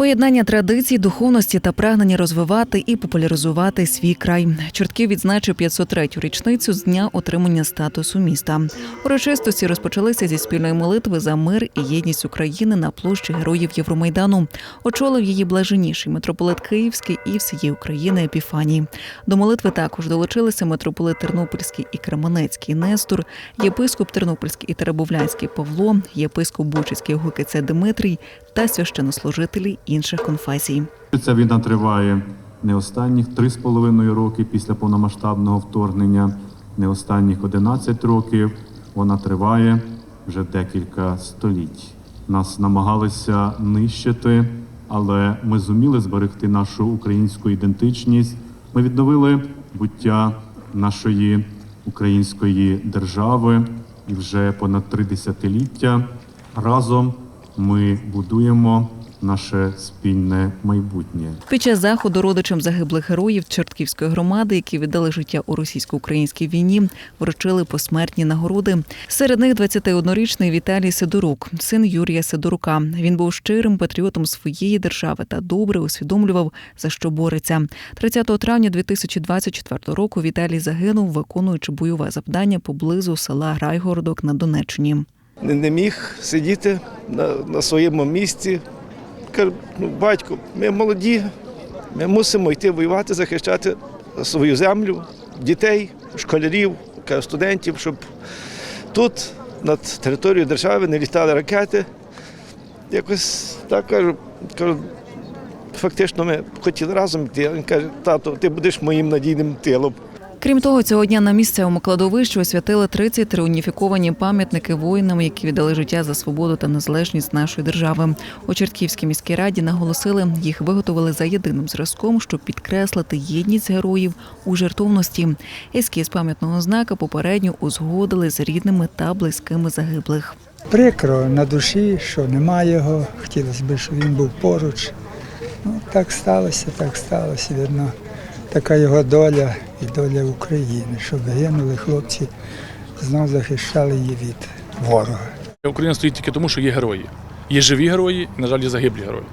Поєднання традицій, духовності та прагнення розвивати і популяризувати свій край. Чортків відзначив 503-ю річницю з дня отримання статусу міста. Урочистості розпочалися зі спільної молитви за мир і єдність України на площі героїв Євромайдану. Очолив її блаженніший митрополит Київський і всієї України Епіфаній. До молитви також долучилися митрополит Тернопільський і Кременецький Нестор, єпископ Тернопільський і Теребовлянський Павло, єпископ Бучицький ГКЦ Дмитрій та священнослужителі інших конфесій. Ця війна триває не останніх три з половиною роки після повномасштабного вторгнення, не останніх 11 років. Вона триває вже декілька століть. Нас намагалися нищити, але ми зуміли зберегти нашу українську ідентичність. Ми відновили буття нашої української держави і вже понад три десятиліття разом ми будуємо наше спільне майбутнє. Під час заходу родичам загиблих героїв Чортківської громади, які віддали життя у російсько-українській війні, вручили посмертні нагороди. Серед них 21-річний Віталій Сидорук, син Юрія Сидорука. Він був щирим патріотом своєї держави та добре усвідомлював, за що бореться. 30 травня 2024 року Віталій загинув, виконуючи бойове завдання поблизу села Грайгородок на Донеччині. Не, міг сидіти на, на своєму місці. Каже, ну, батько, ми молоді, ми мусимо йти воювати, захищати свою землю, дітей, школярів, каже, студентів, щоб тут, над територією держави, не літали ракети. Якось так кажу, кажу, фактично ми хотіли разом йти. Він каже, тато, ти будеш моїм надійним тилом. Крім того, цього дня на місцевому кладовищі освятили 33 уніфіковані пам'ятники воїнам, які віддали життя за свободу та незалежність нашої держави. У Чертківській міській раді наголосили, їх виготовили за єдиним зразком, щоб підкреслити єдність героїв у жертовності. Ескіз пам'ятного знака попередньо узгодили з рідними та близькими загиблих. Прикро на душі, що немає його. Хотілося б, щоб він був поруч. Ну, так сталося, так сталося. Видно, така його доля і доля України, щоб гинули хлопці, знов захищали її від ворога. Україна стоїть тільки тому, що є герої. Є живі герої, на жаль, є загиблі герої.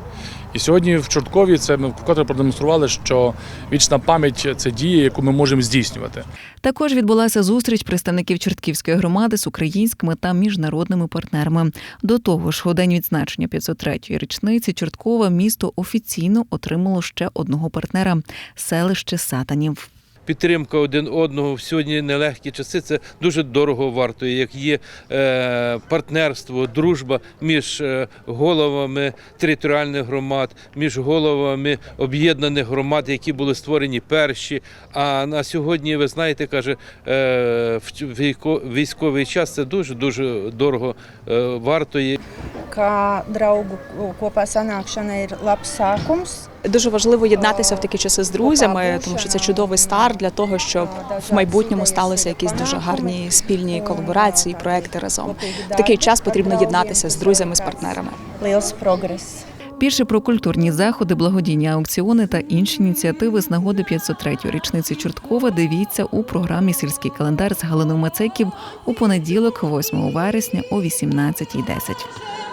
І сьогодні в Чорткові це ми вкотре продемонстрували, що вічна пам'ять це дія, яку ми можемо здійснювати. Також відбулася зустріч представників Чортківської громади з українськими та міжнародними партнерами. До того ж, у день відзначення 503-ї річниці Чорткова місто офіційно отримало ще одного партнера селище Сатанів. Підтримка один одного в сьогодні нелегкі часи. Це дуже дорого вартує, як є е, партнерство, дружба між е, головами територіальних громад, між головами об'єднаних громад, які були створені перші. А на сьогодні, ви знаєте, каже, е, в військовий час це дуже дуже дорого вартує. Kā draugu kopā sanākšana ir labs sākums. Дуже важливо єднатися в такі часи з друзями, тому що це чудовий старт для того, щоб в майбутньому сталися якісь дуже гарні спільні колаборації, проекти разом. В такий час потрібно єднатися з друзями, з партнерами. Liels progress. Більше про культурні заходи, благодійні аукціони та інші ініціативи з нагоди 503-ї річниці Чорткова дивіться у програмі Сільський календар з Галиною Мацеків у понеділок, 8 вересня о 18.10.